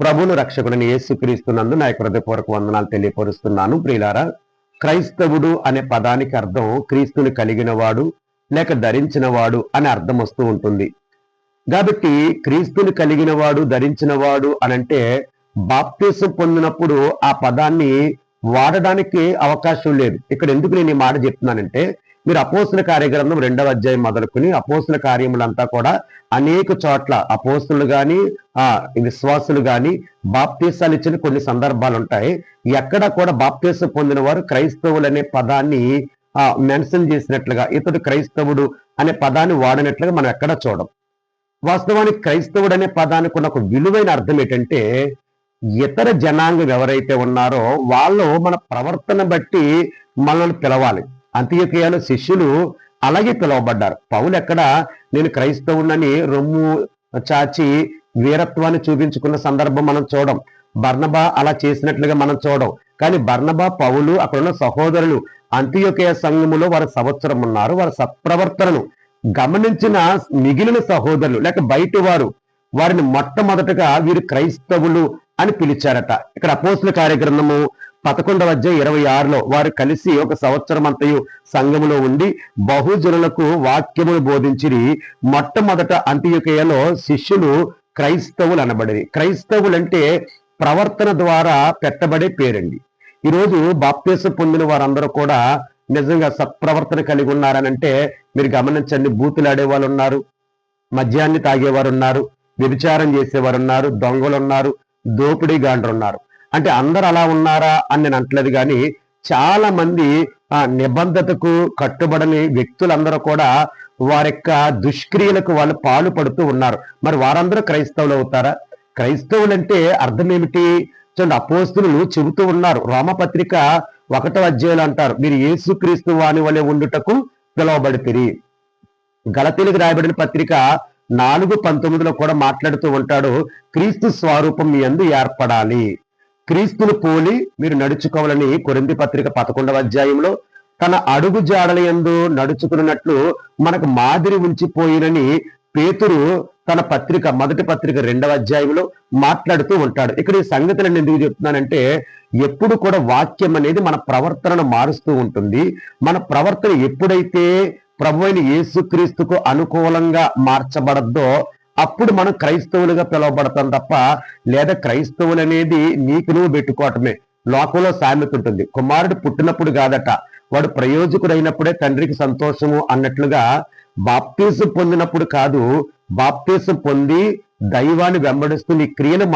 ప్రభును రక్షకుడిని యేసుక్రీస్తునందు నా యొక్క హృదయపూర్వక వందనాలు తెలియపరుస్తున్నాను. ప్రియులారా క్రైస్తవుడు అనే పదానికి అర్థం క్రీస్తుని కలిగినవాడు లేక ధరించినవాడు అని అర్థం వస్తూ ఉంటుంది. కాబట్టి క్రీస్తుని కలిగిన వాడు అనంటే బాప్తీసం పొందినప్పుడు ఆ పదాన్ని వాడడానికి అవకాశం లేదు. ఇక్కడ ఎందుకు నేను ఈ మాట చెప్తున్నానంటే మీరు అపోస్తుల కార్యగ్రంథం రెండవ అధ్యాయం మొదలుకొని అపోస్తుల కార్యములంతా కూడా అనేక చోట్ల అపోస్తులు కానీ ఆ విశ్వాసులు కానీ బాప్తీసాలు ఇచ్చిన కొన్ని సందర్భాలు ఉంటాయి ఎక్కడ కూడా బాప్తీసం పొందిన వారు క్రైస్తవులు అనే పదాన్ని ఆ మెన్షన్ చేసినట్లుగా ఇతడు క్రైస్తవుడు అనే పదాన్ని వాడినట్లుగా మనం ఎక్కడ చూడం. వాస్తవానికి క్రైస్తవుడు అనే పదానికి ఉన్న ఒక విలువైన అర్థం ఏంటంటే ఇతర జనాంగం ఎవరైతే ఉన్నారో వాళ్ళు మన ప్రవర్తన బట్టి మనల్ని పిలవాలి. అంత్యక్రియలో శిష్యులు అలాగే పిలువబడ్డారు. పౌలు ఎక్కడ? నేను క్రైస్తవునని రొమ్ము చాచి వీరత్వాన్ని చూపించుకున్న సందర్భం మనం చూడం. బర్ణబా అలా చేసినట్లుగా మనం చూడం. కానీ బర్ణబా పౌలు అక్కడ ఉన్న సహోదరులు అంత్యోకయ సంఘములో వారి సంవత్సరం ఉన్నారు. వారి సత్ప్రవర్తనను గమనించిన మిగిలిన సహోదరులు లేక బయట వారు వారిని మొట్టమొదటగా వీరు క్రైస్తవులు అని పిలిచారట. ఇక్కడ అపోస్తుల కార్యగ్రంథము పదకొండవ అధ్యాయ ఇరవై ఆరులో వారు కలిసి ఒక సంవత్సరం అంతయు సంఘములో ఉండి బహుజనులకు వాక్యమును బోధించిరి. మొట్టమొదట అంత్యకయలో శిష్యులు క్రైస్తవులు అనబడేది క్రైస్తవులు అంటే ప్రవర్తన ద్వారా పెట్టబడే పేరండి. ఈరోజు బాప్తీసం పొందిన వారందరూ కూడా నిజంగా సత్ప్రవర్తన కలిగి ఉన్నారనంటే మీరు గమనించండి. బూతులాడే వాళ్ళు ఉన్నారు మద్యాన్ని తాగేవారు ఉన్నారు వ్యభిచారం చేసేవారు ఉన్నారు దొంగలు ఉన్నారు దోపిడీ గాండ్రు ఉన్నారు అంటే అందరు అలా ఉన్నారా అని నేను అంటలేదు కానీ చాలా మంది ఆ నిబద్ధతకు కట్టుబడని వ్యక్తులందరూ కూడా వారి యొక్క దుష్క్రియలకు వాళ్ళు పాలు పడుతూ ఉన్నారు. మరి వారందరూ క్రైస్తవులు అవుతారా? క్రైస్తవులు అంటే అర్థం ఏమిటి? చూడండి అపోస్తులు చెబుతూ ఉన్నారు. రోమపత్రిక ఒకటో అధ్యాయులు అంటారు మీరు యేసుక్రీస్తు వాని వలె ఉండుటకు పిలువబడితిరి. గలతీలకు రాయబడిన పత్రిక నాలుగు పంతొమ్మిదిలో కూడా మాట్లాడుతూ ఉంటాడు క్రీస్తు స్వరూపం మీ అందు ఏర్పడాలి. క్రీస్తును పోలి మీరు నడుచుకోవాలని కొరింది పత్రిక పదకొండవ అధ్యాయంలో తన అడుగు జాడల ఎందు నడుచుకున్నట్లు మనకు మాదిరి ఉంచిపోయినని పేతురు తన పత్రిక మొదటి పత్రిక రెండవ అధ్యాయంలో మాట్లాడుతూ ఉంటాడు. ఇక్కడ ఈ సంగతులను ఎందుకు చెప్తున్నానంటే ఎప్పుడు కూడా వాక్యం అనేది మన ప్రవర్తనను మారుస్తూ ఉంటుంది. మన ప్రవర్తన ఎప్పుడైతే ప్రభు అయిన యేసుక్రీస్తుకు అనుకూలంగా మార్చబడద్దో అప్పుడు మనం క్రైస్తవులుగా పిలువబడతాం తప్ప లేదా క్రైస్తవులు అనేది నీకు నువ్వు పెట్టుకోవటమే. లోకంలో సామెత ఉంటుంది. కుమారుడు పుట్టినప్పుడు కాదట వాడు ప్రయోజకుడైనప్పుడే తండ్రికి సంతోషము అన్నట్లుగా బాప్తీసం పొందినప్పుడు కాదు బాప్తీసం పొంది దైవాన్ని వెంబడిస్తూ నీ క్రియలు